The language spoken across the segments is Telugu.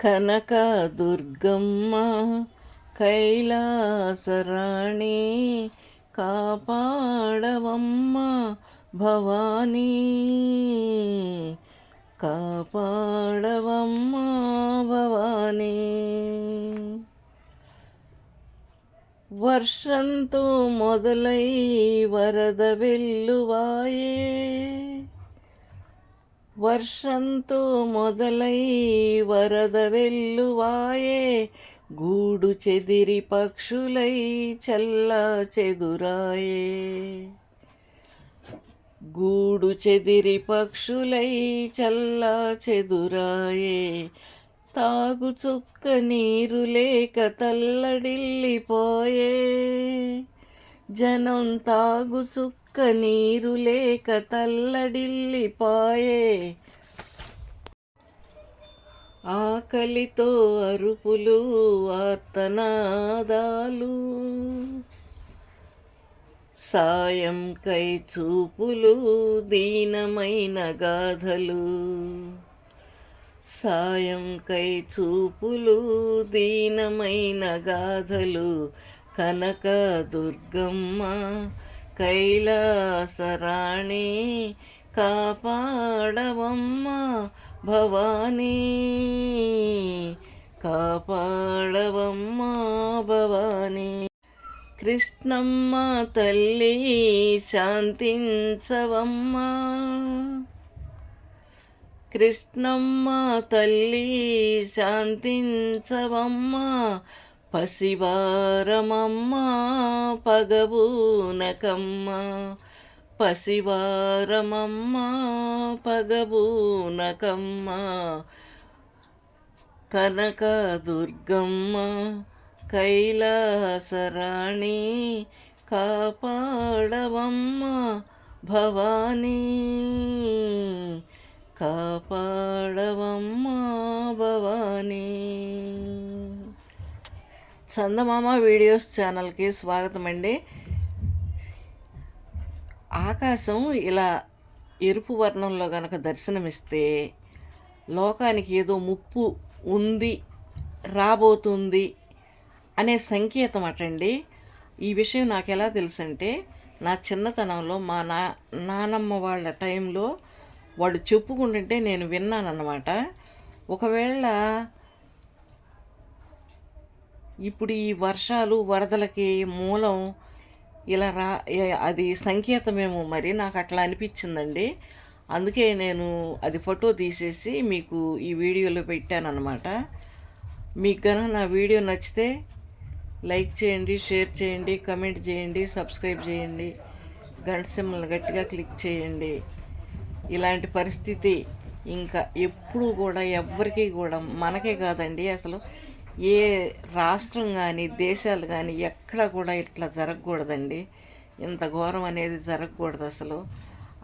కనక దుర్గమ్మ కైలాసరాణి కాపాడవమ్మ భవానీ. కాపాడవమ్మ భవానీ. వర్షంతో మొదలై వరద వెల్లువాయే. వర్షంతో మొదలై వరద వెల్లువాయే గూడు చెదిరి పక్షులై చల్లా చెదురాయే. గూడు చెదిరి పక్షులై చల్లా చెదురాయే. తాగు చుక్క నీరు లేక తల్లడిల్లిపోయే. జనం తాగు సుక్క నీరు లేక తల్లడిల్లిపాయే ఆకలితో అరుపులు ఆర్తనాదాలు. సాయం కై చూపులు దీనమైన గాథలు సాయం కై చూపులు దీనమైన గాథలు కనక దుర్గమ్మ కైలాసరాణి కాపాడవమ్మ భవానీ. కాపాడవమ్మ భవానీ. కృష్ణమ్మ తల్లి శాంతించవమ్మ. కృష్ణమ్మ తల్లి శాంతించవమ్మ. పసివారమమ్మ పగబూనకమ్మ. పసివారమమ్మ పగబూనకమ్మ. కనక దుర్గమ్మ కైలాసరాణి కాపాడవమ్మ భవానీ. కాపాడవమ్మ భవానీ. చందమామ వీడియోస్ ఛానల్కి స్వాగతం అండి ఆకాశం ఇలా ఎరుపు వర్ణంలో గనక దర్శనమిస్తే లోకానికి ఏదో ముప్పు ఉంది రాబోతుంది అనే సంకేతం అటండి. ఈ విషయం నాకు ఎలా తెలుసంటే నా చిన్నతనంలో మా నా నానమ్మ వాళ్ళ టైంలో వాడు చెప్పుకుంటుంటే నేను విన్నానన్నమాట. ఒకవేళ ఇప్పుడు ఈ వర్షాలు వరదలకి మూలం ఇలా రా అది సంకేతమేమో మరి నాకు అట్లా అనిపించిందండి. అందుకే నేను అది ఫోటో తీసేసి మీకు ఈ వీడియోలో పెట్టానమాట మీకు కనుక నా వీడియో నచ్చితే లైక్ చేయండి షేర్ చేయండి కమెంట్ చేయండి సబ్స్క్రైబ్ చేయండి గంట సింబల్ గట్టిగా క్లిక్ చేయండి. ఇలాంటి పరిస్థితి ఇంకా ఎప్పుడూ కూడా ఎవ్వరికీ కూడా మనకే కాదండి అసలు. ఏ రాష్ట్రం కానీ దేశాలు కానీ ఎక్కడ కూడా ఇట్లా జరగకూడదండి. ఇంత ఘోరం అనేది జరగకూడదు అసలు.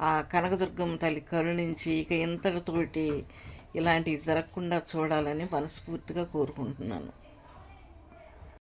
ఆ కనకదుర్గమ్మ తల్లి కరుణించి ఇక ఇంతటితోటి ఇలాంటివి జరగకుండా చూడాలని మనస్ఫూర్తిగా కోరుకుంటున్నాను.